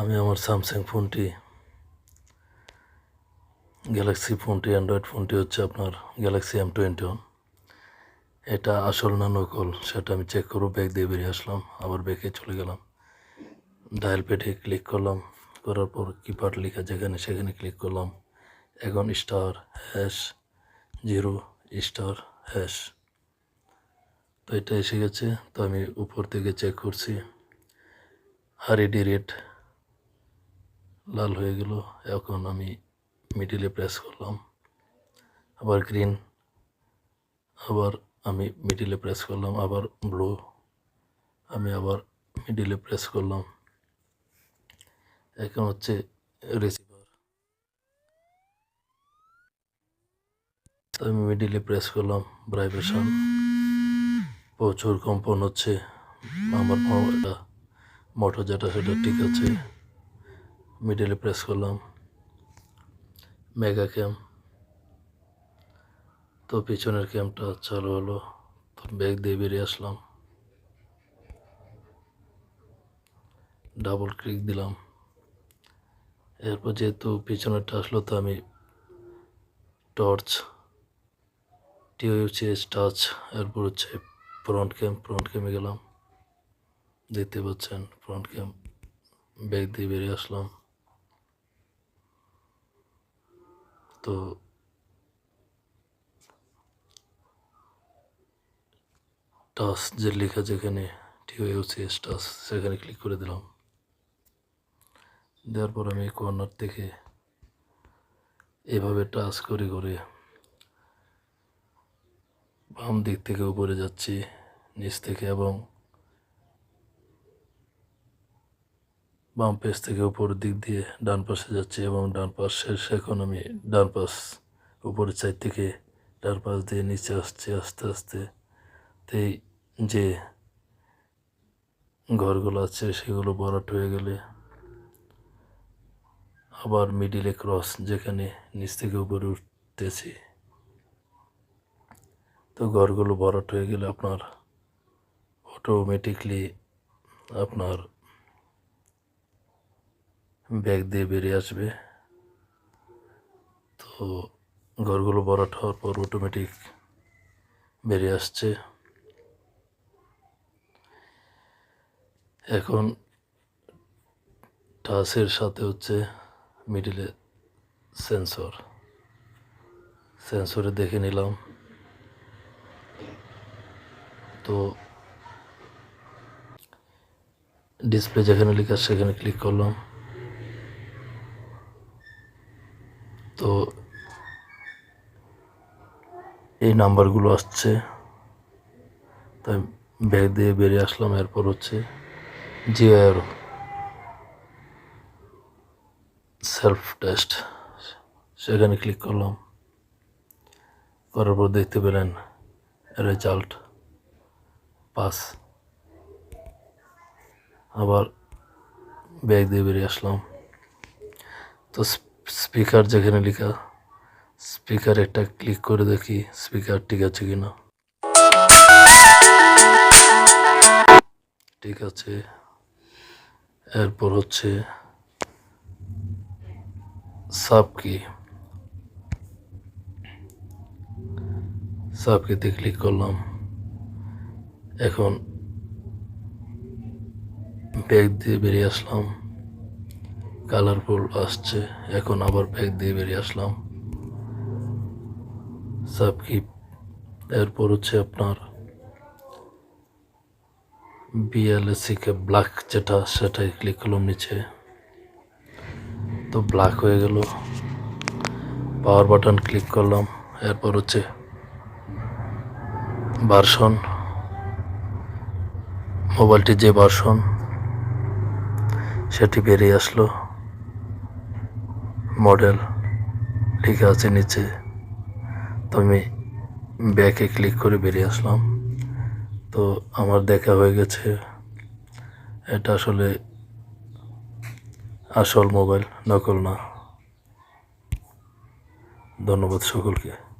আমি আমার স্যামসাং ফোনটি গ্যালাক্সি ফোনটি অ্যান্ড্রয়েড ফোনটি হচ্ছে আপনার গ্যালাক্সি এম টোয়েন্টি ওয়ান এটা আসল না নকল, সেটা আমি চেক করব ব্যাগ দিয়ে বেরিয়ে আসলাম, আবার ব্যাগে চলে গেলাম। ডায়াল পেটে ক্লিক করলাম, করার পর কিপ্যাড লেখা যেখানে সেখানে ক্লিক করলাম। এখন star hash zero star hash তো এটা এসে গেছে, তো আমি উপর থেকে চেক করছি। হারিডি রেট লাল হয়ে গেল। এখন আমি মিডিলে প্রেস করলাম। আবার গ্রিন আবার আমি মিডিলে প্রেস করলাম, আবার ব্লু আমি আবার মিডিলে প্রেস করলাম। এখন হচ্ছে রিসিভার আমি মিডিলে প্রেস করলাম ভাইব্রেশন প্রচুর কম্পন হচ্ছে। আমার মোটর যেটা, সেটা ঠিক আছে। মিডিলে প্রেস করলাম মেগা ক্যাম তো পিছনের ক্যামটা চালু হলো, তো ব্যাগ দিয়ে বেরিয়ে আসলাম। ডাবল ক্লিক দিলাম। এরপর যেহেতু পিছনেরটা আসলো, তো আমি টর্চ টিওইউসিএস টাচ এরপর হচ্ছে ফ্রন্ট ক্যাম ফ্রন্ট ক্যামে গেলাম। দেখতে পাচ্ছেন ফ্রন্ট ক্যাম ব্যাগ দিয়ে বেরিয়ে আসলাম। তো টাচ যে লেখা যেখানে টিওইউসিএস টাচ সেখানে ক্লিক করে দিলাম। দেওয়ার পর আমি কর্নার থেকে এভাবে টাচ করে করে বাম দিক থেকে উপরে যাচ্ছি, নিচ থেকে এবং বাম পেজ থেকে উপরের দিক দিয়ে ডান পাশে যাচ্ছি এবং ডান পাশ শেষ এখন আমি ডান পাশ উপরের সাইড থেকে ডান পাশ দিয়ে নিচে আসছি, আস্তে আস্তে। তো এই যে ঘরগুলো আছে, সেগুলো ভরাট হয়ে গেলে আবার মিডিলে ক্রস যেখানে নিচ থেকে উপরে উঠতেছি। তো ঘরগুলো ভরাট হয়ে গেলে আপনার অটোমেটিকলি আপনার ব্যাগ দিয়ে বেরিয়ে আসবে। তো ঘরগুলো ভরাট হওয়ার পর অটোমেটিক বেরিয়ে আসছে। এখন টাচের সাথে হচ্ছে মিডিলে সেন্সর সেন্সরে দেখে নিলাম। তো ডিসপ্লে যেখানে লেখা সেখানে ক্লিক করলাম। তো এই নাম্বারগুলো আসছে। তাই ব্যাগ দিয়ে বেরিয়ে আসলাম, এরপর হচ্ছে জিওর সেলফ টেস্ট সেখানে ক্লিক করলাম। করার পর দেখতে পেলেন রেজাল্ট পাস আবার ব্যাগ দিয়ে বেরিয়ে আসলাম। তো স্পিকার যেখানে লেখা, স্পিকার একটা ক্লিক করে দেখি স্পিকার ঠিক আছে কিনা। ঠিক আছে। এরপর হচ্ছে সাব কি সাব কিতে ক্লিক করলাম। এখন ব্যাগ দিয়ে বেরিয়ে আসলাম। কালারফুল আসছে। এখন আবার ব্যাগ দিয়ে বেরিয়ে আসলাম। সাব কি এরপর হচ্ছে আপনার বিএলএসিকে ব্ল্যাক যেটা, সেটাই ক্লিক করলাম নিচে। তো ব্ল্যাক হয়ে গেল। পাওয়ার বাটন ক্লিক করলাম। এরপর হচ্ছে ভার্সন। মোবাইলটির যে ভার্সন, সেটি বেরিয়ে আসলো। মডেল লেখা আছে নিচে। তো আমি ব্যাকে ক্লিক করে বেরিয়ে আসলাম। তো আমার দেখা হয়ে গেছে, এটা আসলে আসল মোবাইল নকল না। ধন্যবাদ সকলকে।